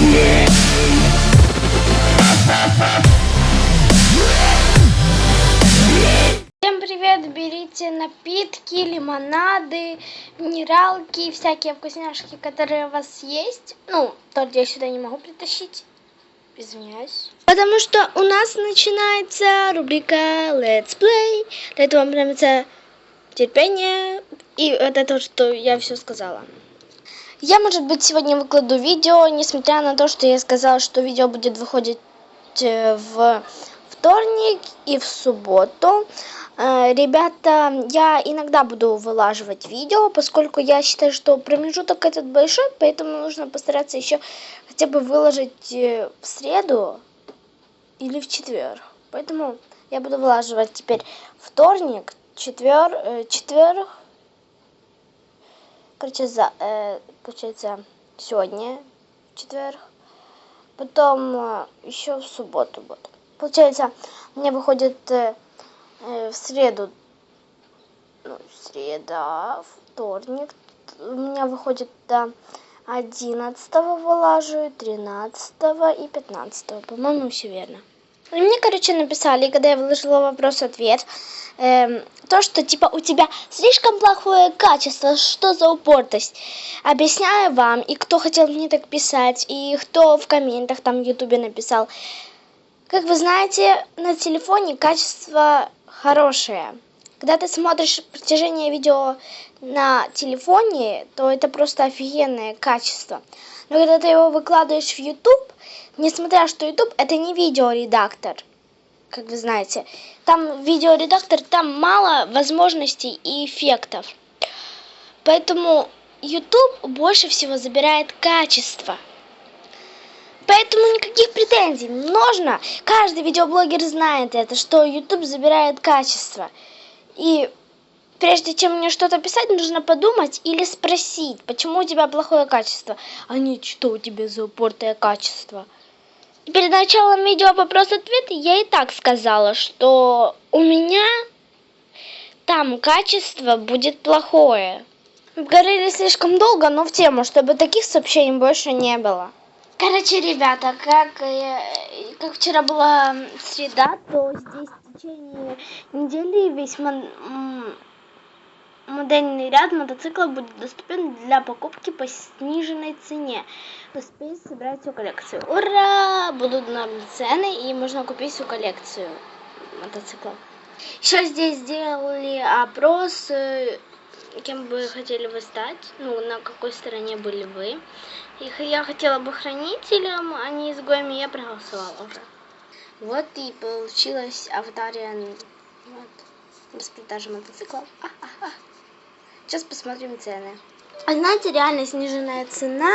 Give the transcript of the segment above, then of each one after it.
Всем привет! Берите напитки, лимонады, минералки, всякие вкусняшки, которые у вас есть. Ну, только я сюда не могу притащить. Извиняюсь. Потому что у нас начинается рубрика Let's Play. Для этого вам понадобится терпение. И это то, что я все сказала. Я, может быть, сегодня выкладу видео, несмотря на то, что я сказала, что видео будет выходить э, в вторник и в субботу. Э, Ребята, я иногда буду вылаживать видео, поскольку я считаю, что промежуток этот большой, поэтому нужно постараться еще хотя бы выложить э, в среду или в четверг. Поэтому я буду вылаживать теперь вторник, четвер, четверг, короче, за, э, получается, сегодня четверг, потом э, еще в субботу будет. Получается, меня выходит э, э, в среду, ну, среда, вторник, у меня выходит до 11 вылаживаю, 13 и 15, по-моему, все верно. Мне, короче, написали, когда я выложила вопрос-ответ, эм, то, что, типа, у тебя слишком плохое качество, что за упортость. Объясняю вам, и кто хотел мне так писать, и кто в комментах там в ютубе написал. Как вы знаете, на телефоне качество хорошее. Когда ты смотришь протяжение видео на телефоне, то это просто офигенное качество. Но когда ты его выкладываешь в YouTube, несмотря что YouTube это не видеоредактор, как вы знаете, там видеоредактор, там мало возможностей и эффектов. Поэтому YouTube больше всего забирает качество. Поэтому никаких претензий. Нужно. Каждый видеоблогер знает это, что YouTube забирает качество. И прежде чем мне что-то писать, нужно подумать или спросить, почему у тебя плохое качество, а не что у тебя за упортое качество. И перед началом видео вопрос-ответ я и так сказала, что у меня там качество будет плохое. Говорили слишком долго, но в тему, чтобы таких сообщений больше не было. Короче, ребята, как, э, как вчера была среда, то здесь течение недели весь модельный ряд мотоциклов будет доступен для покупки по сниженной цене. Успейте собрать всю коллекцию. Ура! Будут норм цены и можно купить всю коллекцию мотоциклов. Еще здесь сделали опрос, э, кем бы хотели вы стать, ну, на какой стороне были вы. Их я хотела бы хранителем, а не изгоями, я проголосовала уже. Вот и получилась аватария вот, распродажа мотоциклов. А-а-а. Сейчас посмотрим цены. А знаете, реально сниженная цена,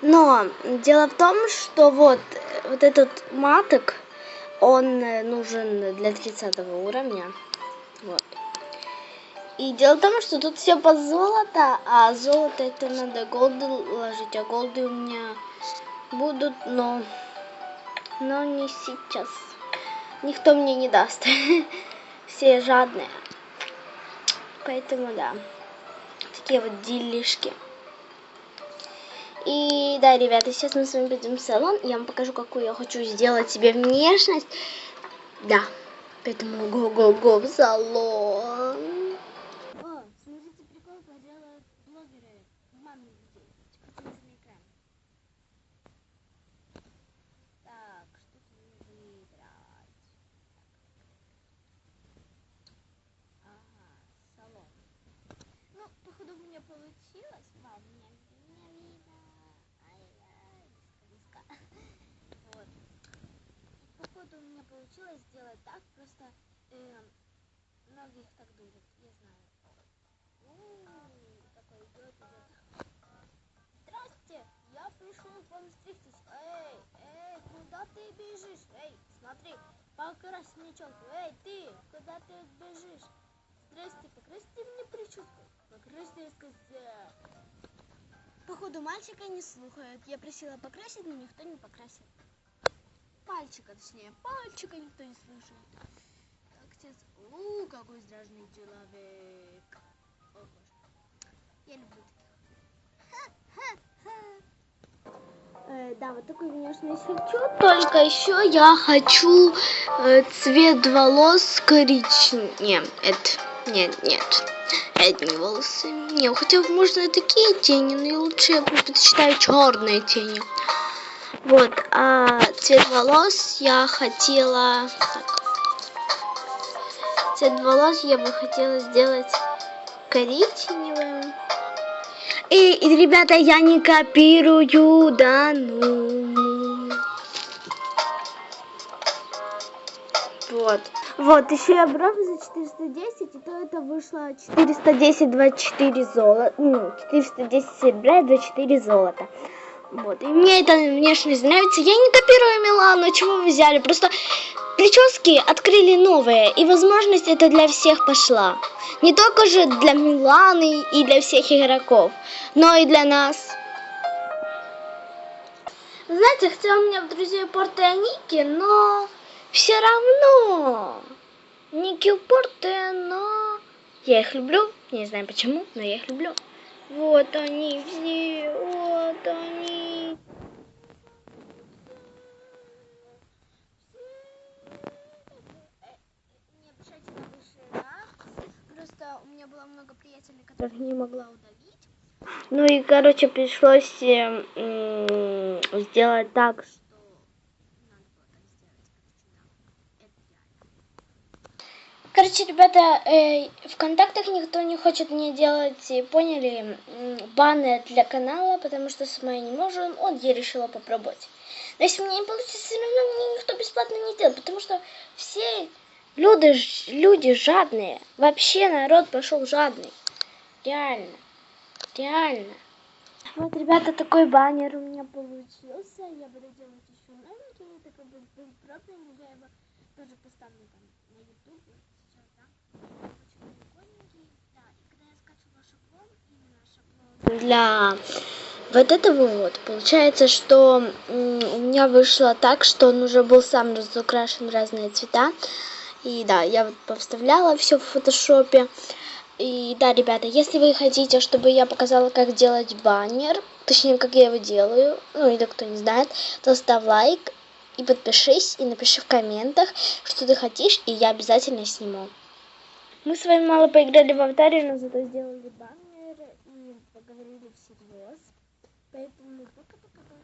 но дело в том, что вот, вот этот маток, он нужен для 30 уровня. Вот. И дело в том, что тут все по золото, а золото это надо голды ложить, а голды у меня будут, но, но не сейчас. Никто мне не даст. Все жадные. Поэтому да. Такие вот делишки. И да, ребята, сейчас мы с вами пойдем в салон. Я вам покажу, какую я хочу сделать себе внешность. Да. Поэтому го-го-го в салон. О, смотрите, прикол поделают блогеры мамы детей. Посмотрите на экран. Так, что тут выбрать? Ага, салон. Ну, походу у меня получилось. Мам, меня, меня видно. Ай-яй, близко. Вот. Походу у меня получилось сделать так, просто эм, многих так дурят, я знаю. У, такой идет, идет. Здрасте, я пришел к вам стричься. Эй, эй, куда ты бежишь? Эй, смотри, челку. Эй, ты, куда ты бежишь? Здрасте, покрасьте мне прическу. Покрасьте, я сказал. Походу мальчика не слухают. Я просила покрасить, но никто не покрасил. Пальчика, точнее, пальчика никто не слушает. Так, сейчас... У, какой страшный человек. О, боже. Я люблю таких. Э, да, вот такой внешность хочу. Только еще я хочу э, цвет волос коричневый. Нет, это... Нет, нет. Это волосы. Не, хотя можно такие тени, но лучше я предпочитаю черные тени. Вот, а цвет волос я хотела... Так. Цвет волос я бы хотела сделать коричневым. И, и, ребята, я не копирую, да, ну. Вот. Вот, еще я брала за 410, и то это вышло 410, 24 золота. Ну, 410 серебра и 24 золота. Вот. И мне эта внешность нравится. Я не копирую Милану, чего вы взяли? Просто прически открыли новые, и возможность это для всех пошла. Не только же для Миланы и для всех игроков, но и для нас. Знаете, хотя у меня в друзья порты Ники, но все равно Ники упорты, но я их люблю. Не знаю почему, но я их люблю. Вот они все, вот они. Просто у меня было много приятелей, которых не могла удалить. Ну и, короче, пришлось э, сделать так, что Короче, ребята, э, контактах никто не хочет мне делать, поняли, баны для канала, потому что сама я не могу, вот я решила попробовать. Но если мне не получится, все равно мне никто бесплатно не делает, потому что все люди, люди жадные. Вообще народ пошел жадный. Реально. Реально. Вот, ребята, такой баннер у меня получился. Я буду делать еще новенький. Бы был пробный, я его тоже поставлю там на YouTube. Для вот этого вот получается, что у меня вышло так, что он уже был сам разукрашен в разные цвета. И да, я вот повставляла все в фотошопе. И да, ребята, если вы хотите, чтобы я показала, как делать баннер, точнее, как я его делаю, ну или кто не знает, то ставь лайк и подпишись, и напиши в комментах, что ты хочешь, и я обязательно сниму. Мы с вами мало поиграли в аватаре, но зато сделали баннер и поговорили всерьез. Поэтому пока-пока.